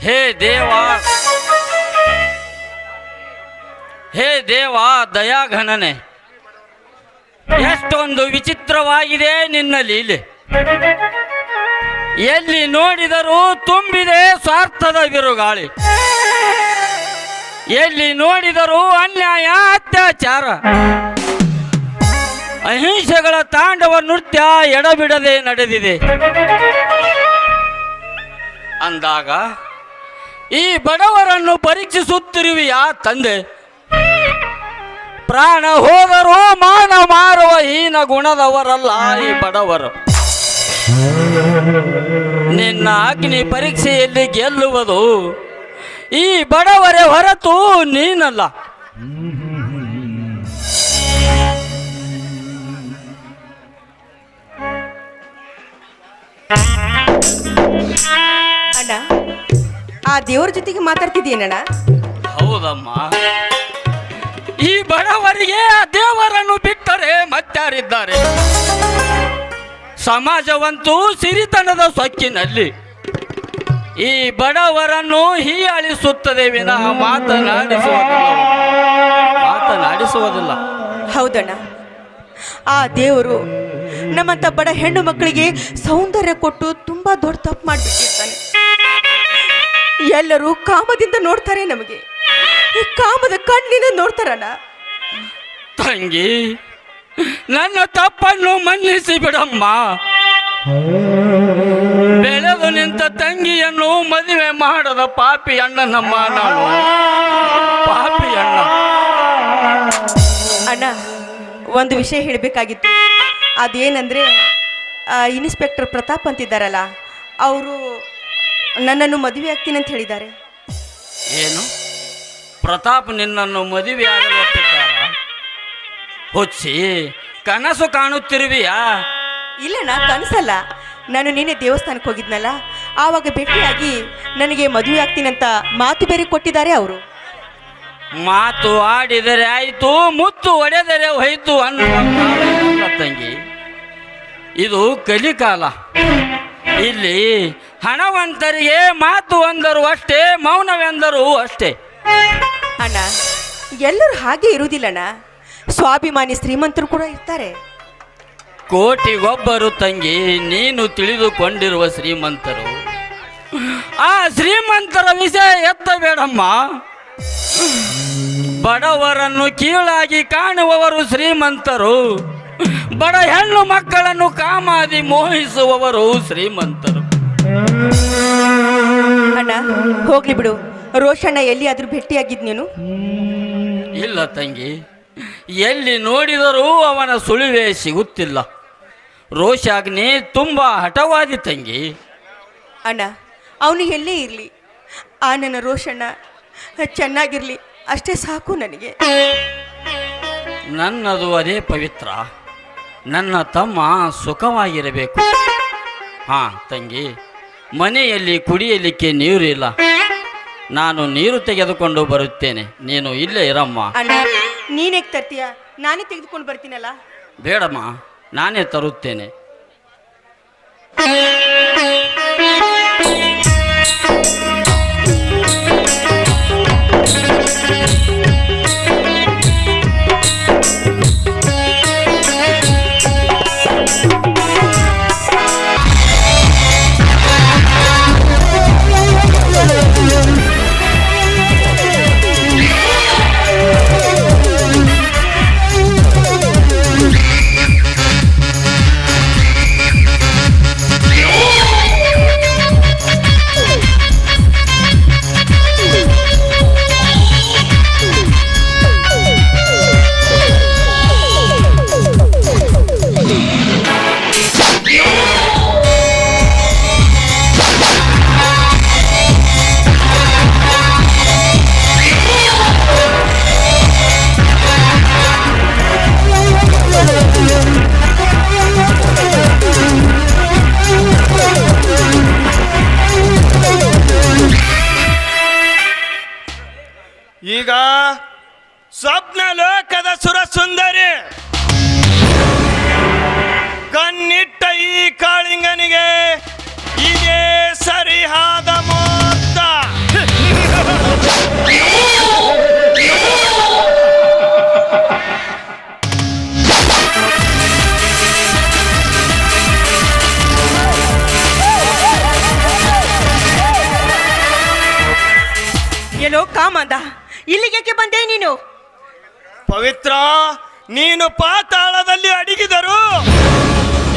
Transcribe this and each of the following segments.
ಹೇ ದೇವ. ಹೇ ದೇವ, ದಯಾಘನನೆ. ಎಷ್ಟೊಂದು ವಿಚಿತ್ರವಾಗಿದೆ ನಿನ್ನ ಲೀಲೆ. ಎಲ್ಲಿ ನೋಡಿದರೂ ತುಂಬಿದೆ ಸ್ವಾರ್ಥದ ಬಿರುಗಾಳಿ. ಎಲ್ಲಿ ನೋಡಿದರೂ ಅನ್ಯಾಯ, ಅತ್ಯಾಚಾರ. ಅಹಿಂಸೆಗಳ ತಾಂಡವ ನೃತ್ಯ ಎಡಬಿಡದೆ ನಡೆದಿದೆ. ಅಂದಾಗ ಈ ಬಡವರನ್ನು ಪರೀಕ್ಷಿಸುತ್ತಿರುವೆಯಾ ತಂದೆ? ಪ್ರಾಣ ಹೋದರೂ ಮಾನ ಮಾರುವ ಹೀನ ಗುಣದವರಲ್ಲ ಈ ಬಡವರು. ನಿನ್ನ ಅಗ್ನಿ ಪರೀಕ್ಷೆಯಲ್ಲಿ ಗೆಲ್ಲುವುದು ಈ ಬಡವರೇ ಹೊರತು ನೀನಲ್ಲ. ಅಣ್ಣ ಆ ದೇವ್ರ ಜೊತೆಗೆ ಮಾತಾಡ್ತಿದ್ದೀನಣ್ಣ ಹೌದಮ್ಮ. ಈ ಬಡವರಿಗೆ ಆ ದೇವರನ್ನು ಬಿಟ್ಟರೆ ಮತ್ತಾರಿದ್ದಾರೆ? ಸಮಾಜವಂತೂ ಸಿರಿತನದ ಸೊಕ್ಕಿನಲ್ಲಿ. ಈ ಬಡವರನ್ನು ಹೀಯಾಳಿಸುತ್ತದೆ ವಿನಃ ಮಾತನಾಡಿಸುವುದಿಲ್ಲ. ಮಾತನಾಡಿಸುವುದಿಲ್ಲ. ಹೌದಣ್ಣ. ಆ ದೇವರು ನಮ್ಮಂತ ಬಡ ಹೆಣ್ಣು ಮಕ್ಕಳಿಗೆ ಸೌಂದರ್ಯ ಕೊಟ್ಟು ತುಂಬಾ ದೊಡ್ಡ ತಪ್ಪು ಮಾಡಿಬಿಟ್ಟಿರ್ತಾನೆ. ಎಲ್ಲರೂ ಕಾಮದಿಂದ ನೋಡ್ತಾರೆ ನಮಗೆ. ಈ ಕಾಮದ ಕಣ್ಣಿನ ನೋಡ್ತಾರಣ್ಣ. ತಂಗಿ ನನ್ನ ತಪ್ಪನ್ನು ಮನ್ನಿಸಿ ಬಿಡಮ್ಮ. ಬೆಳೆದು ನಿಂತ ತಂಗಿಯನ್ನು ಮದುವೆ ಮಾಡದ ಪಾಪಿ ಅಣ್ಣನಮ್ಮ ನಾನು ಪಾಪಿ ಅಣ್ಣ. ಅಣ್ಣ ಒಂದು ವಿಷಯ ಹೇಳಬೇಕಾಗಿತ್ತು. ಅದೇನಂದರೆ ಇನ್ಸ್ಪೆಕ್ಟರ್ ಪ್ರತಾಪ್ ಅಂತಿದ್ದಾರಲ್ಲ ಅವರು ನನ್ನನ್ನು ಮದುವೆ ಆಗ್ತೀನಿ ಅಂತ ಹೇಳಿದ್ದಾರೆ. ಏನು? ಪ್ರತಾಪ್ ನಿನ್ನನ್ನು ಮದುವೆ ಹುಚ್ಚಿ ಕನಸು ಕಾಣುತ್ತಿರುವಿಯಾ? ನಾ ಕನಸಲ್ಲ. ನಾನು ನಿನ್ನೆ ದೇವಸ್ಥಾನಕ್ಕೆ ಹೋಗಿದ್ನಲ್ಲ ಆವಾಗ ಭೇಟಿಯಾಗಿ ನನಗೆ ಮದುವೆ ಆಗ್ತೀನಂತ ಮಾತು ಬೇರೆ ಕೊಟ್ಟಿದ್ದಾರೆ ಅವರು. ಮಾತು ಆಡಿದರೆ ಆಯಿತು ಮುತ್ತು ಒಡೆದರೆ ಹೋಯ್ತು ಅನ್ನುವ ತಂಗಿ ಇದು ಕಲಿಕಾಲ. ಇಲ್ಲಿ ಹಣವಂತರಿಗೆ ಮಾತು ಅಂದರು ಅಷ್ಟೇ ಮೌನವೆಂದರು ಅಷ್ಟೇ. ಅಣ್ಣ ಎಲ್ಲರೂ ಹಾಗೆ ಇರುವುದಿಲ್ಲಣ್ಣ. ಸ್ವಾಭಿಮಾನಿ ಶ್ರೀಮಂತರು ಕೂಡ ಇರ್ತಾರೆ. ಕೋಟಿಗೊಬ್ಬರು ತಂಗಿ ನೀನು ತಿಳಿದುಕೊಂಡಿರುವ ಶ್ರೀಮಂತರು. ಆ ಶ್ರೀಮಂತರ ವಿಷಯ ಎತ್ತಬೇಡಮ್ಮ. ಬಡವರನ್ನು ಕೀಳಾಗಿ ಕಾಣುವವರು ಶ್ರೀಮಂತರು. ಬಡ ಹೆಣ್ಣು ಮಕ್ಕಳನ್ನು ಕಾಮಾದಿ ಮೋಹಿಸುವವರು ಶ್ರೀಮಂತರು. ಅಣ್ಣ ಹೋಗ್ಲಿ ಬಿಡು. ರೋಷಣ್ಣ ಎಲ್ಲಿಯಾದ್ರೂ ಭೇಟಿಯಾಗಿದ್ ನೀನು? ಇಲ್ಲ ತಂಗಿ. ಎಲ್ಲಿ ನೋಡಿದರೂ ಅವನ ಸುಳಿವೆ ಸಿಗುತ್ತಿಲ್ಲ. ರೋಷಾಗ್ನಿ ತುಂಬ ಹಠವಾದಿ ತಂಗಿ. ಅಣ್ಣ ಅವನು ಎಲ್ಲೇ ಇರಲಿ? ಆ ನನ್ನ ರೋಷಣ್ಣ ಚೆನ್ನಾಗಿರ್ಲಿ. ಅಷ್ಟೇ ಸಾಕು ನನಗೆ. ನನ್ನದು ಅದೇ ಪವಿತ್ರ. ನನ್ನ ತಮ್ಮ ಸುಖವಾಗಿರಬೇಕು. ಹಾ ತಂಗಿ. ಮನೆಯಲ್ಲಿ ಕುಡಿಯಲಿಕ್ಕೆ ನೀರು ಇಲ್ಲ ನಾನು ನೀರು ತೆಗೆದುಕೊಂಡು ಬರುತ್ತೇನೆ. ನೀನು ಇಲ್ಲೇ ಇರಮ್ಮ. ನೀನೇ ತರ್ತೀಯ? ನಾನೇ ತೆಗೆದುಕೊಂಡು ಬರ್ತೀನಲ್ಲ. ಬೇಡಮ್ಮ ನಾನೇ ತರುತ್ತೇನೆ. ಪವಿತ್ರ ನೀನು ಪಾತಾಳದಲ್ಲಿ ಅಡಗಿದರು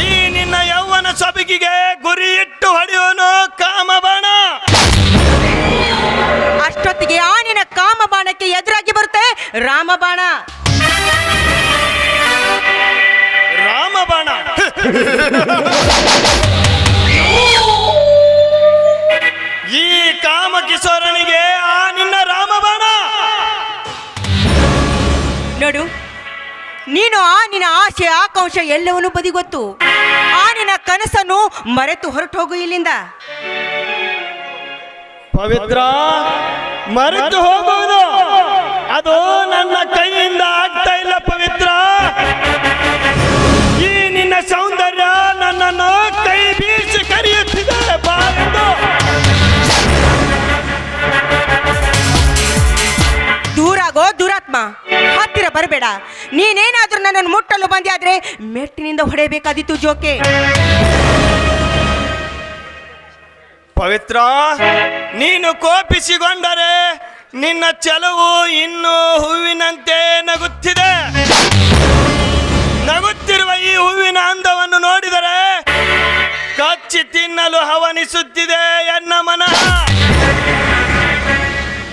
ಈ ನಿನ್ನ ಯೌವನ ಸೊಬಗಿಗೆ ಗುರಿ ಇಟ್ಟು ಹೊಡೆಯೋನು ಕಾಮಬಾಣ. ಅಷ್ಟೊತ್ತಿಗೆ ಆ ನಿನ್ನ ಕಾಮಬಾಣಕ್ಕೆ ಎದುರಾಗಿ ಬರುತ್ತೆ ರಾಮಬಾಣ. ರಾಮಬಾಣ. ನೀನು ಆ ನಿನ್ನ ಆಸೆ ಆಕಾಂಕ್ಷ ಎಲ್ಲವನ್ನೂ ಬದಿಗೊತ್ತು. ಆ ನಿನ್ನ ಕನಸನ್ನು ಮರೆತು ಹೊರಟು ಹೋಗು ಇಲ್ಲಿಂದ. ಪವಿತ್ರ ಮರೆತು ಹೋಗುವುದು. ಅದು ನನ್ನ ಕೈಯಿಂದ ಆಗ್ತಾ ಇಲ್ಲ ಪವಿತ್ರ. ಈ ನಿನ್ನ ಸೌಂದರ್ಯ ನನ್ನನ್ನು ಕೈ ಬೀಸಿ ಕರೆಯುತ್ತಿದೆ ಬಾರದು. ದೂರಾಗೋ ದುರಾತ್ಮ ಹತ್ತಿರ ಬರಬೇಡ. ನೀನೇನಾದ್ರೂ ನನ್ನನ್ನು ಮುಟ್ಟಲು ಬಂದೆ ಆದ್ರೆ ಮೆಟ್ಟಿನಿಂದ ಹೊಡೆಯಬೇಕಾದಿತ್ತು ಜೋಕೆ. ಪವಿತ್ರ, ನೀನು ಕೋಪಿಸಿಕೊಂಡರೆ ನಿನ್ನ ಚೆಲುವು ಇನ್ನೂ ಹೂವಿನಂತೆ ನಗುತ್ತಿದೆ. ನಗುತ್ತಿರುವ ಈ ಹೂವಿನ ಅಂದವನ್ನು ನೋಡಿದರೆ ಕಚ್ಚಿ ತಿನ್ನಲು ಹವನಿಸುತ್ತಿದೆ ಎನ್ನ ಮನಃ.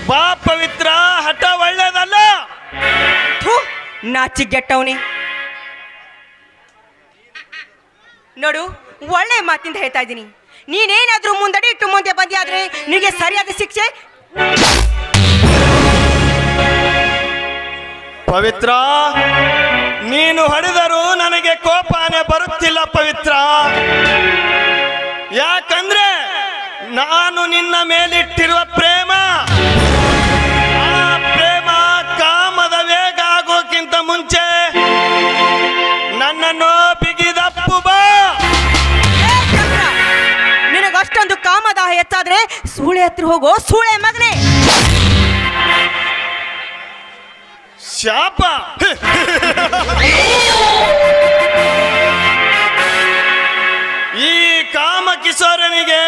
ಬಾ ಪವಿತ್ರ, ಹಠ ಒಳ್ಳೆಯದಲ್ಲ ಥು ನಾಚಿಗೆಟ್ಟವನೇ ನೋಡು, ಒಳ್ಳೆ ಮಾತಿಂದ ಹೇಳ್ತಾ ಇದ್ದೀನಿ. ನೀನೇನಾದ್ರೂ ಮುಂದಡಿ ಇಟ್ಟು ಮುಂದೆ ಬಂದಿ ಆದ್ರೆ ನಿನಗೆ ಸರಿಯಾದ ಶಿಕ್ಷೆ? ಪವಿತ್ರ, ನೀನು ಹೊಡೆದರೂ ನನಗೆ ಕೋಪನೆ ಬರುತ್ತಿಲ್ಲ ಪವಿತ್ರ. ಯಾಕಂದ್ರೆ ನಾನು ನಿನ್ನ ಮೇಲಿಟ್ಟಿರುವ ಹತ್ರ ಹೋಗೋ ಸೂಳೆ ಮಗನೇ. ಶಾಪ. ಈ ಕಾಮ ಕಿಶೋರನಿಗೆ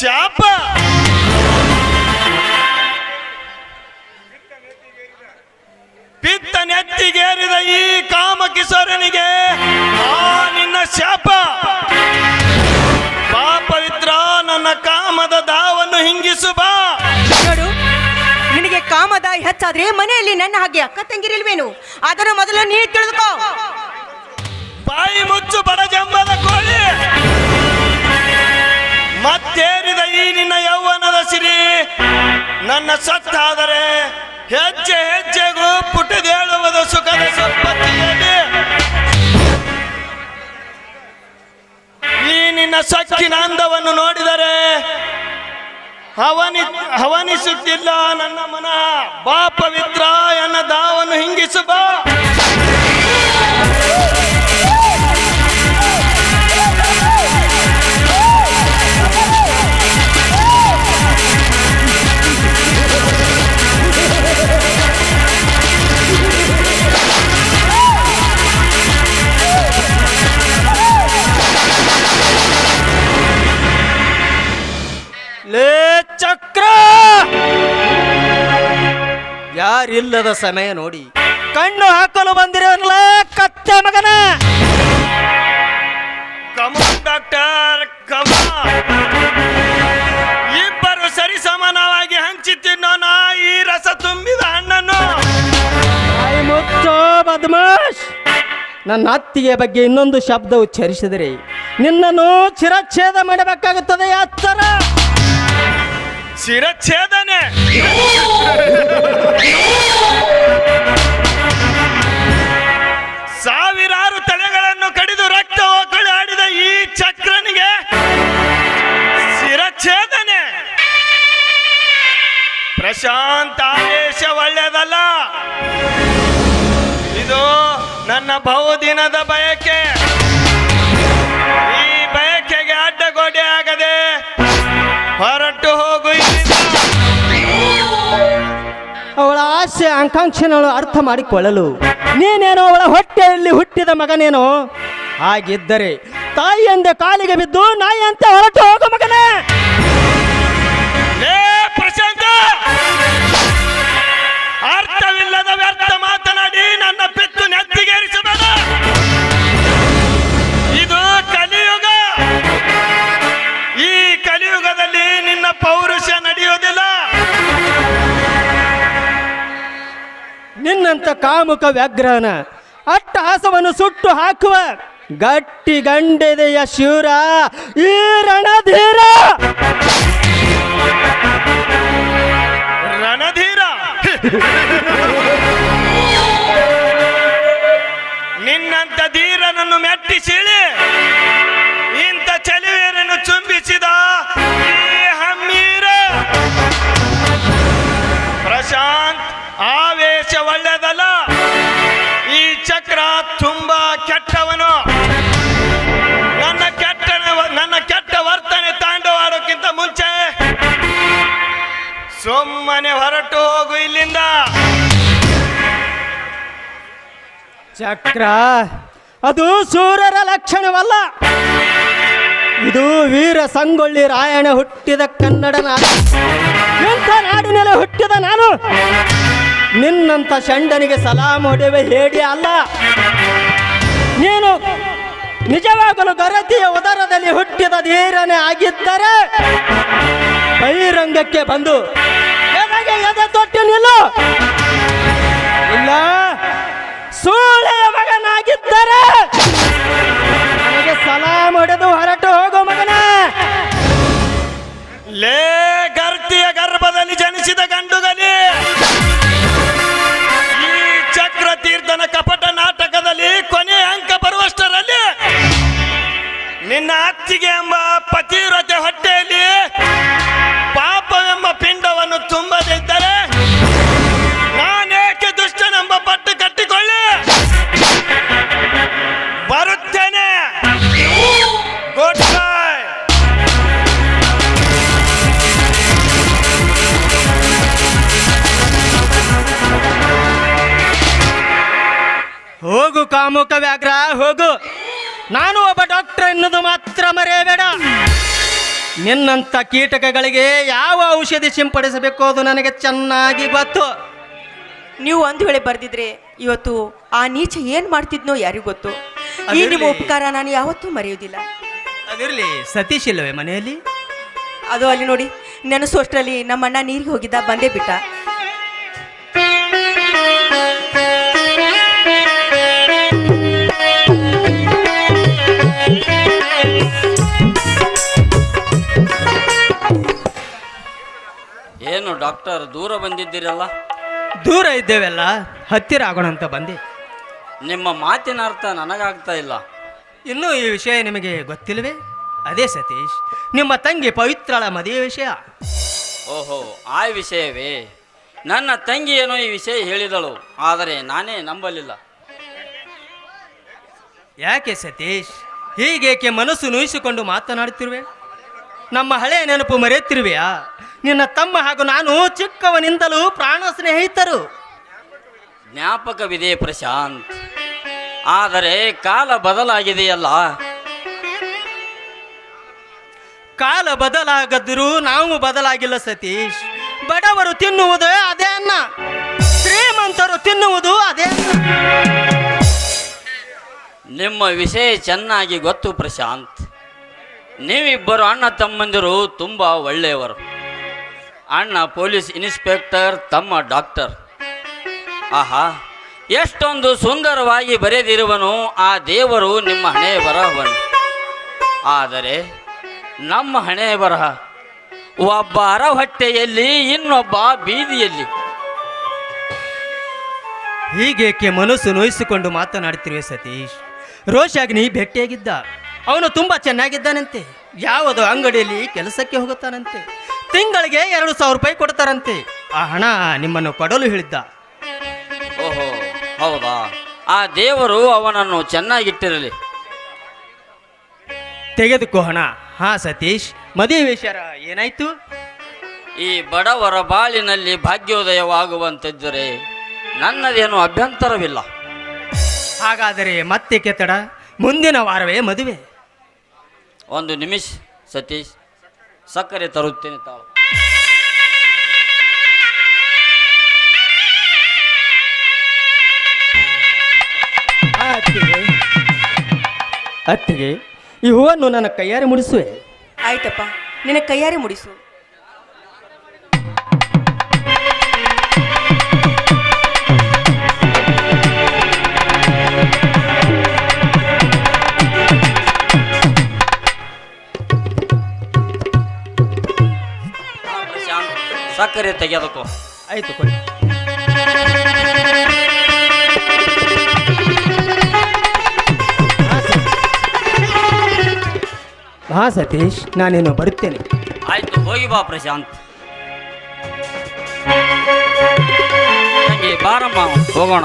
ಶಾಪ. ಪಿತ್ತ ನೆತ್ತಿಗೇರಿದ ಈ ಕಾಮ ಕಿಶೋರನಿಗೆ ಆ ನಿನ್ನ ಶಾಪ. ಹಿಂಗಿಸು ಬಾ ನೋಡು ನಿನಗೆ ಕಾಮದ ಹೆಚ್ಚಾದ್ರೆ ಮನೆಯಲ್ಲಿ ನನ್ನ ಹಾಗೆ ಅಕ್ಕ ತಂಗಿರಿಲ್ವೇನು? ಅದನ್ನು ಮೊದಲು ನೀ ತಿಳಿದುಕೋ ಬಾಯಿ ಮುಚ್ಚು ಬಡ ಜಂಬದ ಕೋಳಿ! ಮತ್ತೇರಿದ ಈ ನಿನ್ನ ಯೌವನದ ಸಿರಿ! ನನ್ನ ಸತ್ತಾದರೆ ಹೆಜ್ಜೆ ಹೆಜ್ಜೆಗೂ ಪುಟದೇಳುವುದು ಸುಖದ ಸಂಪತ್ತಿಯಲ್ಲಿ. ಈ ನಿನ್ನ ಸಕ್ಕಿನ ಅಂದವನ್ನು ನೋಡಿದರೆ ಹವನಿ ಹವನಿಸುತ್ತಿಲ್ಲ ನನ್ನ ಮನ. ಬಾಪವಿತ್ರ ಎನ್ನ ದಾವನ್ನು ಯಾರಿಲ್ಲದ ಸಮಯ ನೋಡಿ. ಕಣ್ಣು ಹಾಕಲು ಬಂದಿರೋಲ್ಲ ಕತ್ತೆ ಮಗನ? ಕಮಾನ್ ಡಾಕ್ಟರ್ ಕಮಾನ್ ಇಬ್ಬರು ಸರಿ ಸಮಾನವಾಗಿ ಹಂಚಿ ತಿನ್ನೋಣ ಈ ರಸ ತುಂಬಿದ ಹಣ್ಣನ್ನು. ಮುಚ್ಚೋ ಬದ್ಮಾಶ್ ನನ್ನ ಅತ್ತಿಗೆ ಬಗ್ಗೆ ಇನ್ನೊಂದು ಶಬ್ದ ಉಚ್ಚರಿಸಿದರೆ ನಿನ್ನನ್ನು ಚಿರಚ್ಛೇದ ಮಾಡಬೇಕಾಗುತ್ತದೆ ಎಚ್ಚರ ಶಿರಚ್ಛೇದನೆ ಸಾವಿರಾರು ತಲೆಗಳನ್ನು ಕಡಿದು ರಕ್ತ ಒಕ್ಕಳಿ ಆಡಿದ ಈ ಚಕ್ರನಿಗೆ ಶಿರಚ್ಛೇದನೆ ಪ್ರಶಾಂತ ಆದೇಶ ಒಳ್ಳೆಯದಲ್ಲ ಇದು ನನ್ನ ಬಹುದಿನದ ಬಯಕೆ. ಆಕಾಂಕ್ಷೆಗಳು ಅರ್ಥ ಮಾಡಿಕೊಳ್ಳಲು. ನೀನೇನೋ ಅವಳ ಹೊಟ್ಟೆಯಲ್ಲಿ ಹುಟ್ಟಿದ ಮಗನೇನೋ? ಹಾಗಿದ್ದರೆ ತಾಯಿ ಕಾಲಿಗೆ ಬಿದ್ದು ನಾಯಿಯಂತೆ ಹೊರಟು ಹೋಗು ಮಗನೇ! ಪ್ರಶಾಂತ! ಅರ್ಥವಿಲ್ಲದ ವ್ಯರ್ಥ ಮಾತನಾಡಿ ನನ್ನ ಪೆತ್ತು ನೆತ್ತಿಗೇರಿಸಬೇಡ! ನಿನ್ನಂತ ಕಾಮುಕ ವ್ಯಾಘ್ರನ ಅಟ್ಟಹಾಸವನ್ನು ಸುಟ್ಟು ಹಾಕುವ ಗಟ್ಟಿ ಗಂಡೆದೆಯ ಶಿವರ ಈ ರಣಧೀರ ರಣಧೀರ. ನಿನ್ನಂತ ಧೀರನನ್ನು ಮೆಟ್ಟಿಸಿಳಿ. ಚಕ್ರ. ಅದು ಸೂರ್ಯರ ಲಕ್ಷಣವಲ್ಲ. ಇದು ವೀರ ಸಂಗೊಳ್ಳಿ ರಾಯಣ ಹುಟ್ಟಿದ ಕನ್ನಡ ನಾಡು. ಎಂಥ ನಾಡಿನಲ್ಲಿ ಹುಟ್ಟಿದ ನಾನು? ನಿನ್ನಂಥ ಶಂಡನಿಗೆ ಸಲಾಮ್ ಹೊಡೆವೆ ಹೇಳಿ ಅಲ್ಲ? ನೀನು ನಿಜವಾಗಲು ಗರತಿಯ ಉದರದಲ್ಲಿ ಹುಟ್ಟಿದ ಧೀರನೇ ಆಗಿದ್ದರೆ ಬಹಿರಂಗಕ್ಕೆ ಬಂದು ಎದೆ ತೊಟ್ಟು ನಿಲ್ಲು? ಇಲ್ಲ. ಸೂಳೆಯ ಮಗನಾಗಿದ್ದರೆ ನನಗೆ ಸಲಾಮ್ ಹೊಡೆದು ಹೊರಟು ಹೋಗು ಮಗನ. ಲೇ ಗರ್ತಿಯ ಗರ್ಭದಲ್ಲಿ ಜನಿಸಿದ ಗಂಡುಗಲಿ ಈ ಚಕ್ರ ತೀರ್ಥನ ಕಪಟ ನಾಟಕದಲ್ಲಿ ಕೊನೆ ಅಂಕ ಬರುವಷ್ಟರಲ್ಲಿ ನಿನ್ನ ಅತ್ತಿಗೆ ಎಂಬ ಪತಿರತೆ ಹೊಟ್ಟೆಯಲ್ಲಿ ಕಾಮುಕ ವ್ಯಾಘ್ರ ಹೋಗು. ನಾನು ಒಬ್ಬ ಡಾಕ್ಟರ್ ಎನ್ನುವುದು ಮಾತ್ರ ಮರೆಯಬೇಡ. ನಿನ್ನಂಥ ಕೀಟಕಗಳಿಗೆ ಯಾವ ಔಷಧಿ ಸಿಂಪಡಿಸಬೇಕು ಅದು ನನಗೆ ಚೆನ್ನಾಗಿ ಗೊತ್ತು. ನೀವು ಒಂದು ವೇಳೆ ಬರೆದಿದ್ರೆ ಇವತ್ತು ಆ ನೀಚ ಏನು ಮಾಡ್ತಿದ್ನೋ ಯಾರಿಗೂ ಗೊತ್ತು. ಈ ನಿಮ್ಮ ಅದಿರ್ಲಿ. ಉಪಕಾರ ನಾನು ಯಾವತ್ತೂ ಮರೆಯುವುದಿಲ್ಲ. ಅದಿರಲಿ. ಸತೀಶ್ ಇಲ್ಲವೇ ಮನೆಯಲ್ಲಿ? ಅದು ಅಲ್ಲಿ ನೋಡಿ ನೆನಸುವಷ್ಟರಲ್ಲಿ ನಮ್ಮಣ್ಣ ನಮ್ಮ ಅಣ್ಣ ನೀರಿಗೆ ಹೋಗಿದ್ದ ಬಂದೇ ಬಿಟ್ಟ. ಡಾಕ್ಟರ್ ದೂರ ಬಂದಿದ್ದೀರಲ್ಲ? ದೂರ ಇದ್ದೇವೆಲ್ಲ ಹತ್ತಿರ ಆಗೋಣ ಅಂತ ಬಂದೆ. ನಿಮ್ಮ ಮಾತಿನ ಅರ್ಥ ನನಗಾಗ್ತಾ ಇಲ್ಲ. ಇನ್ನೂ ಈ ವಿಷಯ ನಿಮಗೆ ಗೊತ್ತಿಲ್ವೇ ಅದೇ ಸತೀಶ್ ನಿಮ್ಮ ತಂಗಿ ಪವಿತ್ರಳ ಮದುವೆ ವಿಷಯ. ಓಹೋ ಆ ವಿಷಯವೇ? ನನ್ನ ತಂಗಿ ಏನೋ ಈ ವಿಷಯ ಹೇಳಿದಳು ಆದರೆ ನಾನೇ ನಂಬಲಿಲ್ಲ. ಯಾಕೆ ಸತೀಶ್ ಹೀಗೇಕೆ ಮನಸ್ಸು ನೋಯಿಸಿಕೊಂಡು ಮಾತನಾಡುತ್ತಿರುವೆ? ನಮ್ಮ ಹಳೆಯ ನೆನಪು ಮರೆಯುತ್ತಿರುವೆಯಾ? ನಿನ್ನ ತಮ್ಮ ಹಾಗೂ ನಾನು ಚಿಕ್ಕವನಿಂದಲೂ ಪ್ರಾಣ ಸ್ನೇಹಿತರು. ಜ್ಞಾಪಕವಿದೆ ಪ್ರಶಾಂತ್. ಆದರೆ ಕಾಲ ಬದಲಾಗಿದೆಯಲ್ಲ? ಕಾಲ ಬದಲಾಗದಿರು ನಾವು ಬದಲಾಗಿಲ್ಲ ಸತೀಶ್. ಬಡವರು ತಿನ್ನುವುದು ಅದೇ ಅನ್ನ. ಶ್ರೀಮಂತರು ತಿನ್ನುವುದು ಅದೇ ಅನ್ನ. ನಿಮ್ಮ ವಿಷಯ ಚೆನ್ನಾಗಿ ಗೊತ್ತು ಪ್ರಶಾಂತ್. ನೀವಿಬ್ಬರು ಅಣ್ಣ ತಮ್ಮಂದಿರು ತುಂಬ ಒಳ್ಳೆಯವರು. ಅಣ್ಣ ಪೊಲೀಸ್ ಇನ್ಸ್ಪೆಕ್ಟರ್, ತಮ್ಮ ಡಾಕ್ಟರ್. ಆಹಾ, ಎಷ್ಟೊಂದು ಸುಂದರವಾಗಿ ಬರೆದಿರುವನು ಆ ದೇವರು ನಿಮ್ಮ ಹಣೆ ಬರಹವನು. ಆದರೆ ನಮ್ಮ ಹಣೆ ಬರಹ ಒಬ್ಬ ಅರಹೊಟ್ಟೆಯಲ್ಲಿ, ಇನ್ನೊಬ್ಬ ಬೀದಿಯಲ್ಲಿ. ಹೀಗೇಕೆ ಮನಸ್ಸು ನೋಯಿಸಿಕೊಂಡು ಮಾತನಾಡುತ್ತಿರುವೆ ಸತೀಶ್? ರೋಷಾಗ್ನಿ ಭೇಟಿಯಾಗಿದ್ದ. ಅವನು ತುಂಬ ಚೆನ್ನಾಗಿದ್ದಾನಂತೆ. ಯಾವುದೋ ಅಂಗಡಿಯಲ್ಲಿ ಕೆಲಸಕ್ಕೆ ಹೋಗುತ್ತಾನಂತೆ. ತಿಂಗಳಿಗೆ ಎರಡು ಸಾವಿರ ರೂಪಾಯಿ ಕೊಡ್ತಾರಂತೆ. ಆ ಹಣ ನಿಮ್ಮನ್ನು ಕೊಡಲು ಹೇಳಿದ್ದ. ಓಹೋ ಹೌದಾ? ಆ ದೇವರು ಅವನನ್ನು ಚೆನ್ನಾಗಿಟ್ಟಿರಲಿ. ತೆಗೆದುಕೋ ಹಣ. ಹಾ ಸತೀಶ್ ಮದುವೆ ವಿಷಯ ಏನಾಯ್ತು? ಈ ಬಡವರ ಬಾಳಿನಲ್ಲಿ ಭಾಗ್ಯೋದಯವಾಗುವಂತಿದ್ದರೆ ನನ್ನದೇನು ಅಭ್ಯಂತರವಿಲ್ಲ. ಹಾಗಾದರೆ ಮತ್ತೆ ಕೆತ್ತಡ? ಮುಂದಿನ ವಾರವೇ ಮದುವೆ. ಒಂದು ನಿಮಿಷ ಸತೀಶ್. ಸಕ್ಕರೆ ತರುತ್ತೇನೆ ತಾವು. ಆ ಅತ್ತಿಗೆ ಅತ್ತಿಗೆ ಈ ಹೂವನ್ನು ನನ್ನ ಕೈಯಾರೆ ಮುಡಿಸುವೆ. ಆಯ್ತಪ್ಪ ನಿನ್ನ ಕೈಯಾರೆ ಮುಡಿಸು. ಸಕ್ಕರೆ ತೆಗೆಯೋದಕ್ಕೂ. ಆಯ್ತು ಕೊಡಿ. ಹಾ ಸತೀಶ್ ನಾನೇನು ಬರುತ್ತೇನೆ? ಆಯ್ತು ಹೋಗಿ ಬಾ ಪ್ರಶಾಂತ್. ಬಾರಮ್ಮ ಹೋಗೋಣ.